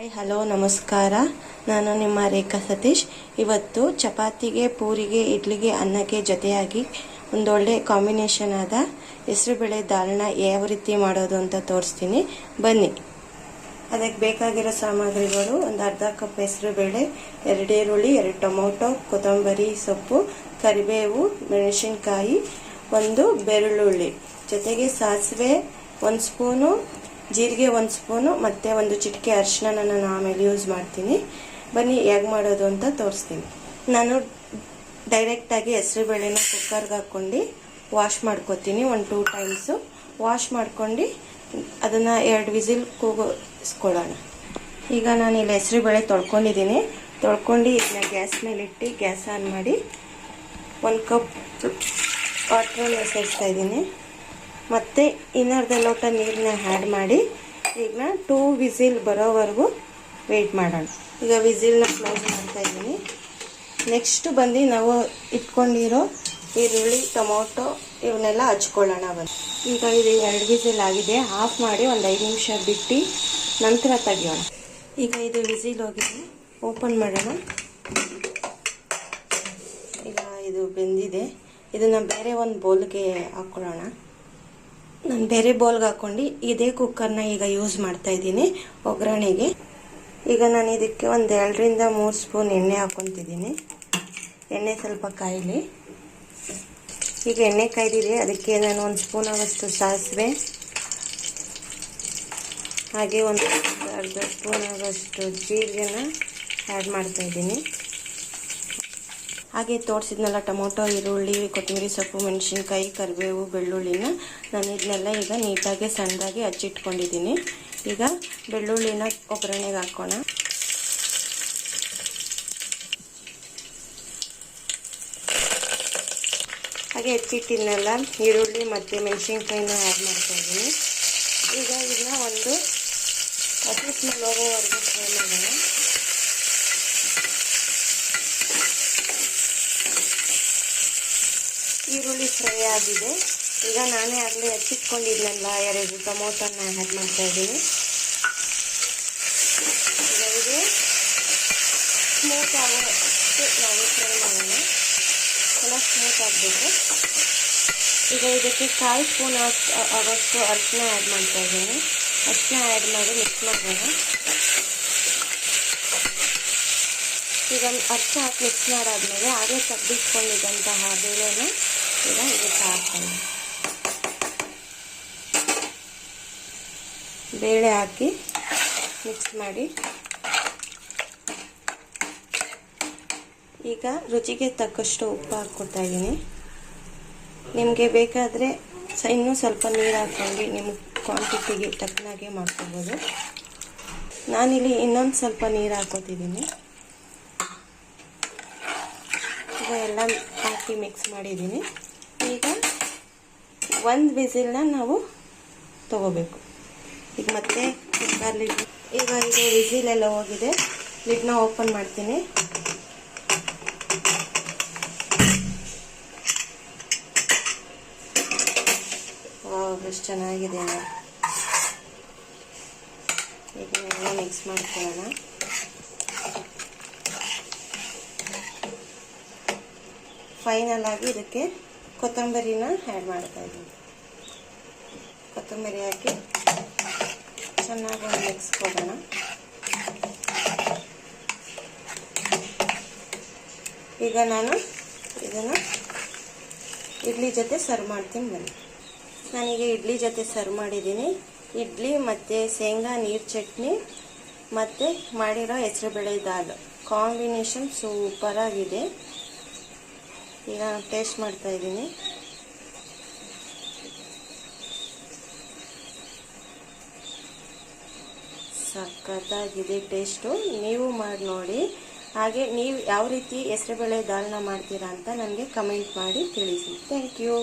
Hi hello ನಮಸ್ಕಾರ. ನಾನು ನಿಮ್ಮ ರೇಖಾ ಸತೀಶ್. ಇವತ್ತು ಚಪಾತಿಗೆ, ಪೂರಿಗೆ, ಇಡ್ಲಿಗೆ, ಅನ್ನಕ್ಕೆ ಜೊತೆಯಾಗಿ ಒಂದೊಳ್ಳೆ ಕಾಂಬಿನೇಷನ್ ಆದ ಹೆಸರುಬೇಳೆ ದಾಲ್ನ ಯಾವ ರೀತಿ ಮಾಡೋದು ಅಂತ ತೋರಿಸ್ತೀನಿ. ಬನ್ನಿ. ಅದಕ್ಕೆ ಬೇಕಾಗಿರೋ ಸಾಮಗ್ರಿಗಳು, ಒಂದು ಅರ್ಧ ಕಪ್ ಹೆಸರುಬೇಳೆ ಎರಡು ಈರುಳ್ಳಿ, ಎರಡು ಟೊಮೊಟೊ, ಕೊತ್ತಂಬರಿ ಸೊಪ್ಪು, ಕರಿಬೇವು, ಮೆಣಸಿನ್ಕಾಯಿ, ಒಂದು ಬೆಳ್ಳುಳ್ಳಿ. ಜೊತೆಗೆ ಸಾಸಿವೆ, ಒಂದು ಸ್ಪೂನು ಜೀರಿಗೆ ಒಂದು ಸ್ಪೂನು, ಮತ್ತು ಒಂದು ಚಿಟಿಕೆ ಅರಿಶಿನ ನಾನು ಆಮೇಲೆ ಯೂಸ್ ಮಾಡ್ತೀನಿ. ಬನ್ನಿ ಹೇಗೆ ಮಾಡೋದು ಅಂತ ತೋರಿಸ್ತೀನಿ. ನಾನು ಡೈರೆಕ್ಟಾಗಿ ಹೆಸರುಬೇಳೆನ ಕುಕ್ಕರ್ಗೆ ಹಾಕ್ಕೊಂಡು ವಾಶ್ ಮಾಡ್ಕೊತೀನಿ ಒಂದು ಟೂ ಟೈಮ್ಸು ವಾಶ್ ಮಾಡ್ಕೊಂಡು ಅದನ್ನು ಎರಡು ವಿಸಿಲ್ ಕೂಗಿಸ್ಕೊಳ್ಳೋಣ. ಈಗ ನಾನು ಇಲ್ಲಿ ಹೆಸರುಬೇಳೆ ತೊಳ್ಕೊಂಡಿದ್ದೀನಿ. ತೊಳ್ಕೊಂಡು ಇದನ್ನ ಗ್ಯಾಸ್ ಮೇಲೆ ಇಟ್ಟು ಗ್ಯಾಸ್ ಆನ್ ಮಾಡಿ ಒಂದು ಕಪ್ ವಾಟ್ರನ್ನು ಸೇರಿಸ್ತಾ ಇದ್ದೀನಿ. ಮತ್ತು ಇನ್ನರ್ಧ ಲೋಟ ನೀರನ್ನ ಆ್ಯಡ್ ಮಾಡಿ ಈಗ ಟೂ ವಿಸಿಲ್ ಬರೋವರೆಗೂ ವೆಯ್ಟ್ ಮಾಡೋಣ. ಈಗ ವಿಸಿಲ್ನ ಕ್ಲೋಸ್ ಮಾಡ್ತಾ ಇದ್ದೀನಿ. ನೆಕ್ಸ್ಟ್ ಬಂದು ನಾವು ಇಟ್ಕೊಂಡಿರೋ ಈರುಳ್ಳಿ, ಟೊಮೊಟೊ ಇವನ್ನೆಲ್ಲ ಹಚ್ಕೊಳ್ಳೋಣ ಬಂದು ಈಗ ಇದು ಎರಡು ವಿಸಿಲ್ ಆಗಿದೆ. ಆಫ್ ಮಾಡಿ ಒಂದು ಐದು ನಿಮಿಷ ಬಿಟ್ಟು ನಂತರ ತೆಗಿಯೋಣ. ಈಗ ಇದು ವಿಸಿಲ್ ಹೋಗಿದೆ. ಓಪನ್ ಮಾಡೋಣ. ಈಗ ಇದು ಬೆಂದಿದೆ. ಇದನ್ನು ಬೇರೆ ಒಂದು ಬೌಲ್ಗೆ ಹಾಕ್ಕೊಳ್ಳೋಣ ನಾನು ಬೇರೆ ಬೌಲ್ಗೆ ಹಾಕೊಂಡು, ಇದೇ ಕುಕ್ಕರ್ನ ಈಗ ಯೂಸ್ ಮಾಡ್ತಾ ಇದ್ದೀನಿ, ಒಗ್ಗರಣೆಗೆ. ಈಗ ನಾನು ಇದಕ್ಕೆ ಒಂದು ಎರಡರಿಂದ ಮೂರು ಸ್ಪೂನ್ ಎಣ್ಣೆ ಹಾಕ್ಕೊತಿದ್ದೀನಿ ಎಣ್ಣೆ ಸ್ವಲ್ಪ ಕಾಯಲಿ. ಈಗ ಎಣ್ಣೆ ಕಾಯ್ದಿದೆ, ಅದಕ್ಕೆ ನಾನು ಒಂದು ಸ್ಪೂನ್ ಆಗೋಷ್ಟು ಸಾಸಿವೆ. ಹಾಗೆ ಒಂದು ಅರ್ಧ ಸ್ಪೂನ್ ಆಗೋಷ್ಟು ಜೀರಿಗೆನ ಆ್ಯಡ್ ಮಾಡ್ತಾ ಇದ್ದೀನಿ. ಹಾಗೆ ತೋರಿಸಿದ್ನಲ್ಲ, ಟೊಮೊಟೊ, ಈರುಳ್ಳಿ, ಕೊತ್ತಂಬರಿ ಸೊಪ್ಪು, ಮೆಣಸಿನ್ಕಾಯಿ, ಕರಿಬೇವು, ಬೆಳ್ಳುಳ್ಳಿನ. ನಾನು ಇದನ್ನೆಲ್ಲ ಈಗ ನೀಟಾಗಿ ಸಣ್ಣದಾಗಿ ಹಚ್ಚಿಟ್ಕೊಂಡಿದ್ದೀನಿ ಈಗ ಬೆಳ್ಳುಳ್ಳಿನ ಒಗ್ಗರಣೆಗೆ ಹಾಕೋಣ. ಹಾಗೆ ಹೆಚ್ಚಿಟ್ಟಿದ್ನೆಲ್ಲ, ಈರುಳ್ಳಿ ಮತ್ತು ಮೆಣಸಿನ್ಕಾಯಿನ ಆ್ಯಡ್ ಮಾಡ್ತಾ ಇದ್ದೀನಿ. ಈಗ ಇದನ್ನ ಒಂದು ಹಸಿ ಸ್ಮೆಲ್ ಹೋಗೋವರೆಗೂ ಫ್ರೈ ಮಾಡೋಣ. ಈರುಳ್ಳಿ ಫ್ರೈ ಆಗಿದೆ. ಈಗ ನಾನೇ ಆಗಲೇ ಹಚ್ಚಿಟ್ಕೊಂಡಿದ್ನಲ್ಲ, ಎರಡು ಟೊಮೊಟೊನ ಆ್ಯಡ್ ಮಾಡ್ತಾ ಇದ್ದೀನಿ. ಇದು ಸ್ಮೂತ್ ಆಗೋಷ್ಟು ನಾವು ಫ್ರೈ ಮಾಡೋಣ. ಎಲ್ಲ ಸ್ಮೂತ್ ಆಗಬೇಕು ಈಗ ಇದಕ್ಕೆ ಕಾಲು ಸ್ಪೂನ್ ಆಗೋಷ್ಟು ಅರಿಶಿನ ಆ್ಯಡ್ ಮಾಡ್ತಾ ಇದ್ದೀನಿ. ಅರಿಶಿನ ಆ್ಯಡ್ ಮಾಡಿ ಮಿಕ್ಸ್ ಮಾಡೋಣ. ಈಗ ಅರಿಶಿನ ಹಾಕಿ ಮಿಕ್ಸ್ ಮಾಡಾದ್ಮೇಲೆ ಆಗಲೇ ತೆಗೆದಿಟ್ಕೊಂಡಿದ್ದಂತಹ ಬೇಳೆನ ಈಗ ಇದಕ್ಕೆ ಹಾಕೋಣ ಬೇಳೆ ಹಾಕಿ ಮಿಕ್ಸ್ ಮಾಡಿ. ಈಗ ರುಚಿಗೆ ತಕ್ಕಷ್ಟು ಉಪ್ಪು ಹಾಕ್ಕೊಡ್ತಾ ಇದ್ದೀನಿ. ನಿಮಗೆ ಬೇಕಾದರೆ ಇನ್ನೂ ಸ್ವಲ್ಪ ನೀರು ಹಾಕ್ಕೊಂಡು ನಿಮ್ಮ ಕ್ವಾಂಟಿಟಿಗೆ ತಕ್ಕನಾಗೆ ಮಾಡ್ಕೊಬೋದು. ನಾನಿಲ್ಲಿ ಇನ್ನೊಂದು ಸ್ವಲ್ಪ ನೀರು ಹಾಕೋತಿದ್ದೀನಿ ಎಲ್ಲ ಹಾಕಿ ಮಿಕ್ಸ್ ಮಾಡಿದ್ದೀನಿ. ಈಗ ಒಂದು ವಿಸಿಲ್ನ ನಾವು ತಗೋಬೇಕು. ಈಗ ಮತ್ತೆ ಕುಕ್ಕರ್ ಲಿಡ್ ಈಗ ಇದು ವಿಸಿಲ್ ಎಲ್ಲ ಹೋಗಿದೆ. ಲಿಡ್ನ ಓಪನ್ ಮಾಡ್ತೀನಿ. ಎಷ್ಟು ಚೆನ್ನಾಗಿದೆ ಇದನ್ನೆಲ್ಲ ಮಿಕ್ಸ್ ಮಾಡ್ಕೊಳ್ಳೋಣ. ಫೈನಲ್ ಆಗಿ ಇದಕ್ಕೆ ಕೊತ್ತಂಬರಿನ ಆ್ಯಡ್ ಮಾಡ್ತಾ ಇದ್ದೀನಿ. ಕೊತ್ತಂಬರಿ ಹಾಕಿ ಚೆನ್ನಾಗಿ ಒಂದು ಮಿಕ್ಸ್ ಕೊಡೋಣ. ಈಗ ನಾನು ಇದನ್ನು ಇಡ್ಲಿ ಜೊತೆ ಸರ್ವ್ ಮಾಡ್ತೀನಿ ಬನ್ನಿ. ನಾನೀಗ ಇಡ್ಲಿ ಜೊತೆ ಸರ್ವ್ ಮಾಡಿದ್ದೀನಿ. ಇಡ್ಲಿ ಮತ್ತು ಶೇಂಗಾ, ನೀರು ಚಟ್ನಿ ಮತ್ತು ಮಾಡಿರೋ ಹೆಸರುಬೇಳೆ ದಾಲ್. ಕಾಂಬಿನೇಷನ್ ಸೂಪರಾಗಿದೆ ಈಗ ಟೇಸ್ಟ್ ಮಾಡ್ತಾ ಇದ್ದೀನಿ. ಸಖತ್ತಾಗಿದೆ ಟೇಸ್ಟು ನೀವು ಮಾಡಿ ನೋಡಿ. ಹಾಗೆ ನೀವು ಯಾವ ರೀತಿ ಹೆಸರುಬೇಳೆ ದಾಲ್ನ ಮಾಡ್ತೀರಾ ಅಂತ ನನಗೆ ಕಮೆಂಟ್ ಮಾಡಿ ತಿಳಿಸಿ. Thank you